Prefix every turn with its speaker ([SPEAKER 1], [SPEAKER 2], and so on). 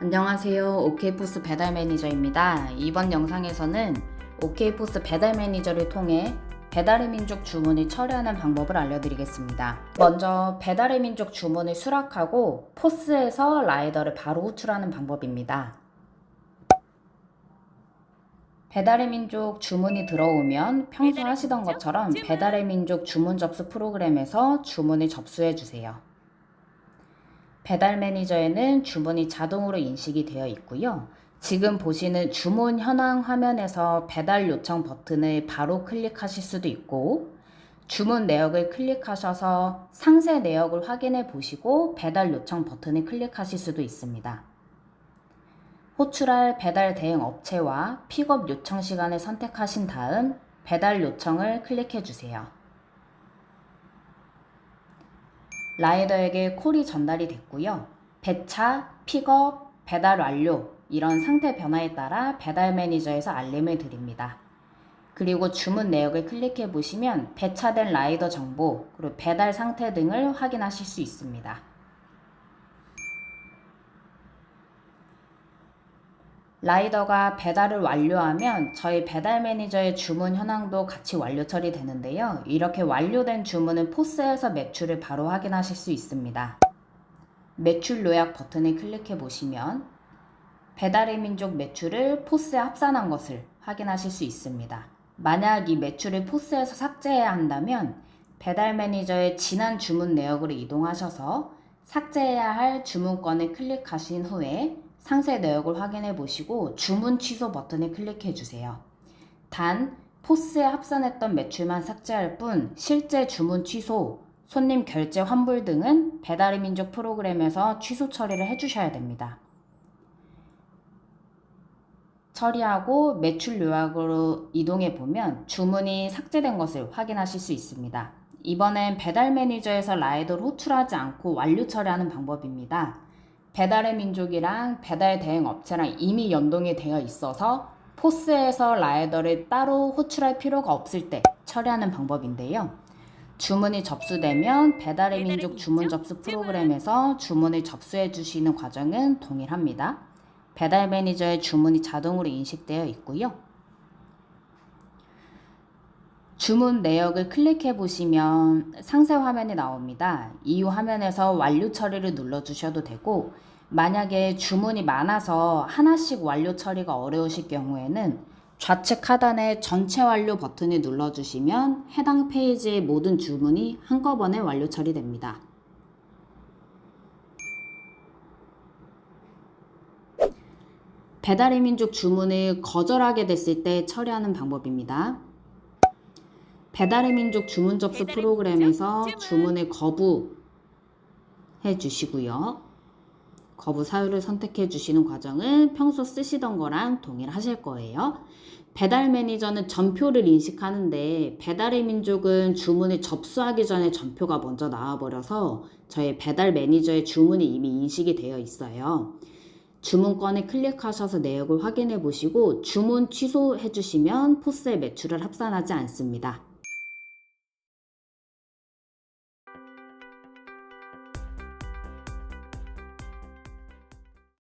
[SPEAKER 1] 안녕하세요. 오케이포스 배달 매니저입니다. 이번 영상에서는 오케이포스 배달 매니저를 통해 배달의 민족 주문을 처리하는 방법을 알려드리겠습니다. 먼저 배달의 민족 주문을 수락하고 포스에서 라이더를 바로 호출하는 방법입니다. 배달의 민족 주문이 들어오면 평소 하시던 것처럼. 배달의 민족 주문 접수 프로그램에서 주문을 접수해 주세요. 배달 매니저에는 주문이 자동으로 인식이 되어 있고요. 지금 보시는 주문 현황 화면에서 배달 요청 버튼을 바로 클릭하실 수도 있고, 주문 내역을 클릭하셔서 상세 내역을 확인해 보시고 배달 요청 버튼을 클릭하실 수도 있습니다. 호출할 배달 대행 업체와 픽업 요청 시간을 선택하신 다음 배달 요청을 클릭해 주세요. 라이더에게 콜이 전달이 됐고요. 배차, 픽업, 배달 완료 이런 상태 변화에 따라 배달 매니저에서 알림을 드립니다. 그리고 주문 내역을 클릭해 보시면 배차된 라이더 정보, 그리고 배달 상태 등을 확인하실 수 있습니다. 라이더가 배달을 완료하면 저희 배달 매니저의 주문 현황도 같이 완료 처리되는데요. 이렇게 완료된 주문은 포스에서 매출을 바로 확인하실 수 있습니다. 매출 요약 버튼을 클릭해 보시면 배달의 민족 매출을 포스에 합산한 것을 확인하실 수 있습니다. 만약 이 매출을 포스에서 삭제해야 한다면 배달 매니저의 지난 주문 내역으로 이동하셔서 삭제해야 할 주문건을 클릭하신 후에 상세 내역을 확인해 보시고 주문 취소 버튼을 클릭해 주세요. 단 포스에 합산했던 매출만 삭제할 뿐 실제 주문 취소, 손님 결제 환불 등은 배달의 민족 프로그램에서 취소 처리를 해 주셔야 됩니다. 처리하고 매출 요약으로 이동해 보면 주문이 삭제된 것을 확인하실 수 있습니다. 이번엔 배달 매니저에서 라이더를 호출하지 않고 완료 처리하는 방법입니다. 배달의 민족이랑 배달 대행 업체랑 이미 연동이 되어 있어서 포스에서 라이더를 따로 호출할 필요가 없을 때 처리하는 방법인데요. 주문이 접수되면 배달의 민족 주문 접수. 프로그램에서 주문을 접수해 주시는 과정은 동일합니다. 배달 매니저의 주문이 자동으로 인식되어 있고요. 주문 내역을 클릭해 보시면 상세 화면이 나옵니다. 이 화면에서 완료 처리를 눌러 주셔도 되고 만약에 주문이 많아서 하나씩 완료 처리가 어려우실 경우에는 좌측 하단에 전체 완료 버튼을 눌러 주시면 해당 페이지의 모든 주문이 한꺼번에 완료 처리됩니다. 배달의 민족 주문을 거절하게 됐을 때 처리하는 방법입니다. 배달의 민족 주문 접수 프로그램에서 주문을 거부해 주시고요. 거부 사유를 선택해 주시는 과정은 평소 쓰시던 거랑 동일하실 거예요. 배달 매니저는 전표를 인식하는데 배달의 민족은 주문을 접수하기 전에 전표가 먼저 나와버려서 저희 배달 매니저의 주문이 이미 인식이 되어 있어요. 주문건을 클릭하셔서 내역을 확인해 보시고 주문 취소해 주시면 포스에 매출을 합산하지 않습니다.